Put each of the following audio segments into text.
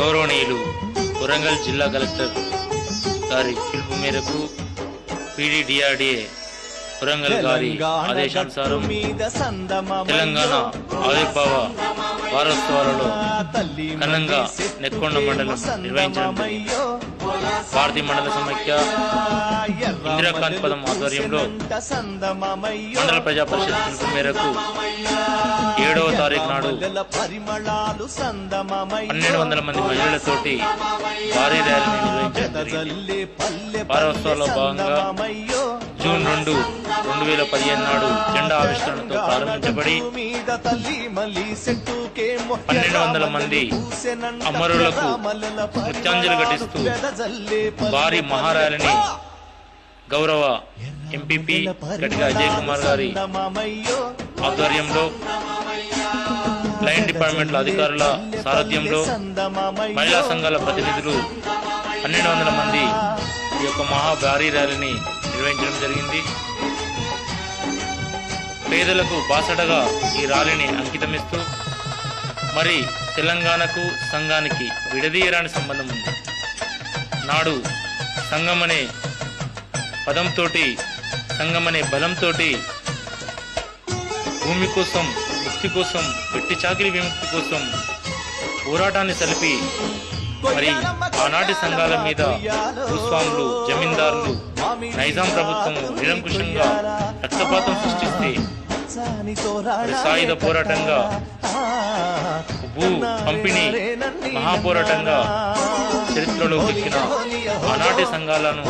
గౌరవనీయులు వరంగల్ జిల్లా కలెక్టర్ గారి పిలుపు మేరకు పీడీడీఆర్డీఏ వరంగల్ గారి ఆదేశానుసారం తెలంగాణ ఆవిర్భావ వారోత్సవాలలో ఘనంగా నెక్కొండ మండలం నిర్వహించడం. భారతీయ మండల సమైక్య ఇందిరాకాంత్ పదం ఆధ్వర్యంలో మండల ప్రజా పరిషత్ పిలుపు మేరకు ఏడవ తారీఖు నాడు పన్నెండు వందల మంది మహిళలతోటి భారీ ర్యాలీని నిర్వహించడం వారోత్సవాల్లో భాగంగా జూన్ రెండు రెండు వేల పదిహేను నాడు జెండా ఆవిష్కరణతో ప్రారంభించబడి పన్నెండు వందల మంది అమరులకు నృత్యాంజలి ఘటిస్తూ భారీ భారీ గౌరవ ఎంపీపీ గట్టిగా అజయ్ కుమార్ గారి ఆధ్వర్యంలో లైన్ డిపార్ట్మెంట్ల అధికారుల సారథ్యంలో మహిళా సంఘాల ప్రతినిధులు పన్నెండు వందల మంది ఈ యొక్క మహా భారీ ర్యాలీని నిర్వహించడం జరిగింది. పేదలకు బాసటగా ఈ ర్యాలీని అంకితమిస్తూ మరి తెలంగాణకు సంఘానికి విడదీయరాని సంబంధం ఉంది. నాడు సంఘం అనే పదంతో సంఘం అనే బలంతో భూమి కోసం ముక్తి కోసం పెట్టి చాకిరి విముక్తి కోసం పోరాటాన్ని సలిపి మరి ఆనాటి సంఘాల మీద భూస్వాములు జమీందారులు నైజాం ప్రభుత్వం నిరంకుశంగా రక్తపాతం సృష్టిస్తే సాయుధ పోరాటంగా భూ పంపిణీ మహాపోరాటంగా చరిత్రలో ఎక్కిన ఆనాటి సంఘాలను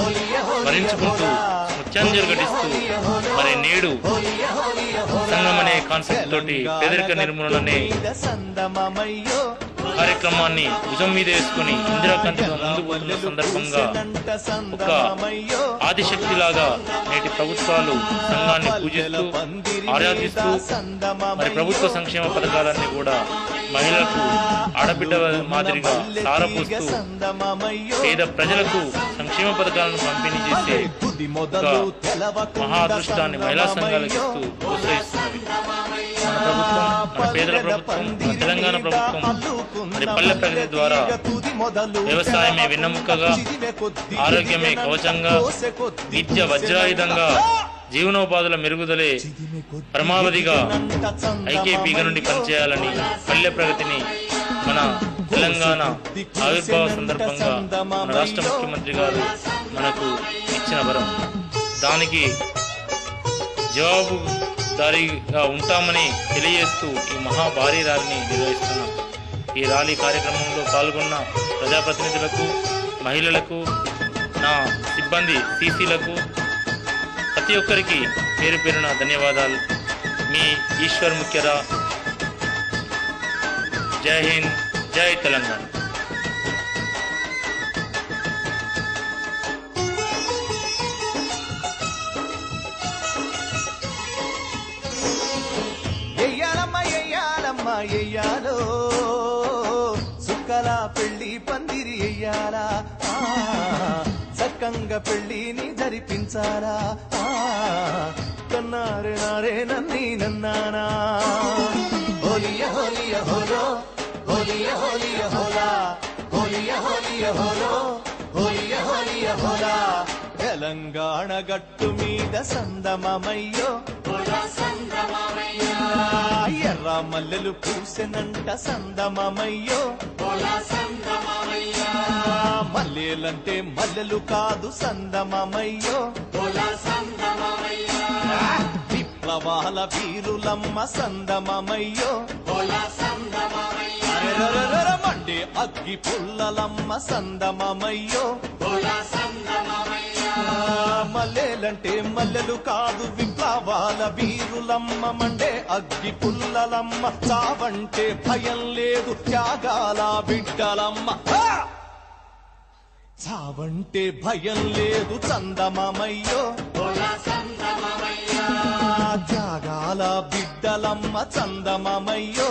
స్మరించుకుంటూ స్వచ్ఛంజలు ఘటిస్తూ మరి నేడు సంఘం అనే కాన్సెప్ట్ తోటి పేదరిక నిర్మూలననే కార్యక్రమాన్ని భుజం మీద వేసుకుని ఇందిరాకాంతిగా ముందుకు పోతున్న సందర్భంగా ఒక ఆదిశక్తిలాగా నేటి ప్రభుత్వాలు సంఘాన్ని పూజిస్తూ ఆరాధిస్తూ మరి ప్రభుత్వ సంక్షేమ పథకాలన్నీ కూడా మహిళలకు ఆడబిడ్డ మాదిరిగా సారపోస్తూ పేద ప్రజలకు సంక్షేమ పథకాలను పంపిణీ చేసే మహా అదృష్టాన్ని మహిళా సంఘాలకు ఇస్తూ ప్రోత్సహిస్తున్నారు. పేదల ప్రభుత్వం తెలంగాణ ప్రభుత్వం మరి పల్లె ప్రగతి ద్వారా వ్యవసాయమే వెన్నెముకగా ఆరోగ్యమే కవచంగా విద్య వజ్రాయుధంగా జీవనోపాధుల మెరుగుదలే పరమావధిగా ఐకేపీగా నుండి పనిచేయాలని పల్లె ప్రగతిని మన తెలంగాణ ఆవిర్భావ సందర్భంగా మన రాష్ట్ర ముఖ్యమంత్రి గారు మనకు ఇచ్చిన వరం. దానికి దారిగా ఉంటామని తెలియజేస్తూ ఈ మహా భారీ ర్యాలీని నిర్వహిస్తున్నాం. ఈ ర్యాలీ కార్యక్రమంలో పాల్గొన్న ప్రజాప్రతినిధులకు మహిళలకు నా సిబ్బంది సీసీలకు ప్రతి ఒక్కరికి పేరు పేరున ధన్యవాదాలు. మీ ఈశ్వర్ ముఖ్యరా. జై హింద్ జై తెలంగాణ. ఎయ్యాలో సుక్కలా పెళ్ళి పందిరి ఎయ్యాలా ఆ, చక్కంగా పెళ్ళిని జరిపించాలా? ఆ, కన్నారే నారే నన్ని నన్నానా? హోలియ హోలియ హోలో హోలియ హోలియ హోలా హోలియ హోలియ హోలో హోలియ హోలియ హోలా. తెలంగాణ గట్టు మీద సందమమయ్యో. ఎర్ర మల్లెలు పూసెనంట సందమమయ్యో. మల్లెలంటే మల్లెలు కాదు సందమమయ్యో. విప్లవాల వీరులమ్మ సందమమయ్యో. మండే అగ్గి పుల్లలమ్మ సందమమయ్యో. మల్లెలంటే మల్లెలు కాదు విప్లవాల వీరులమ్మ మండే అగ్గి పుల్లలమ్మ. చావంటే భయం లేదు త్యాగాల బిడ్డలమ్మ! చావంటే భయం లేదు చందమమయ్యో. త్యాగాల బిడ్డలమ్మ చందమమయ్యో.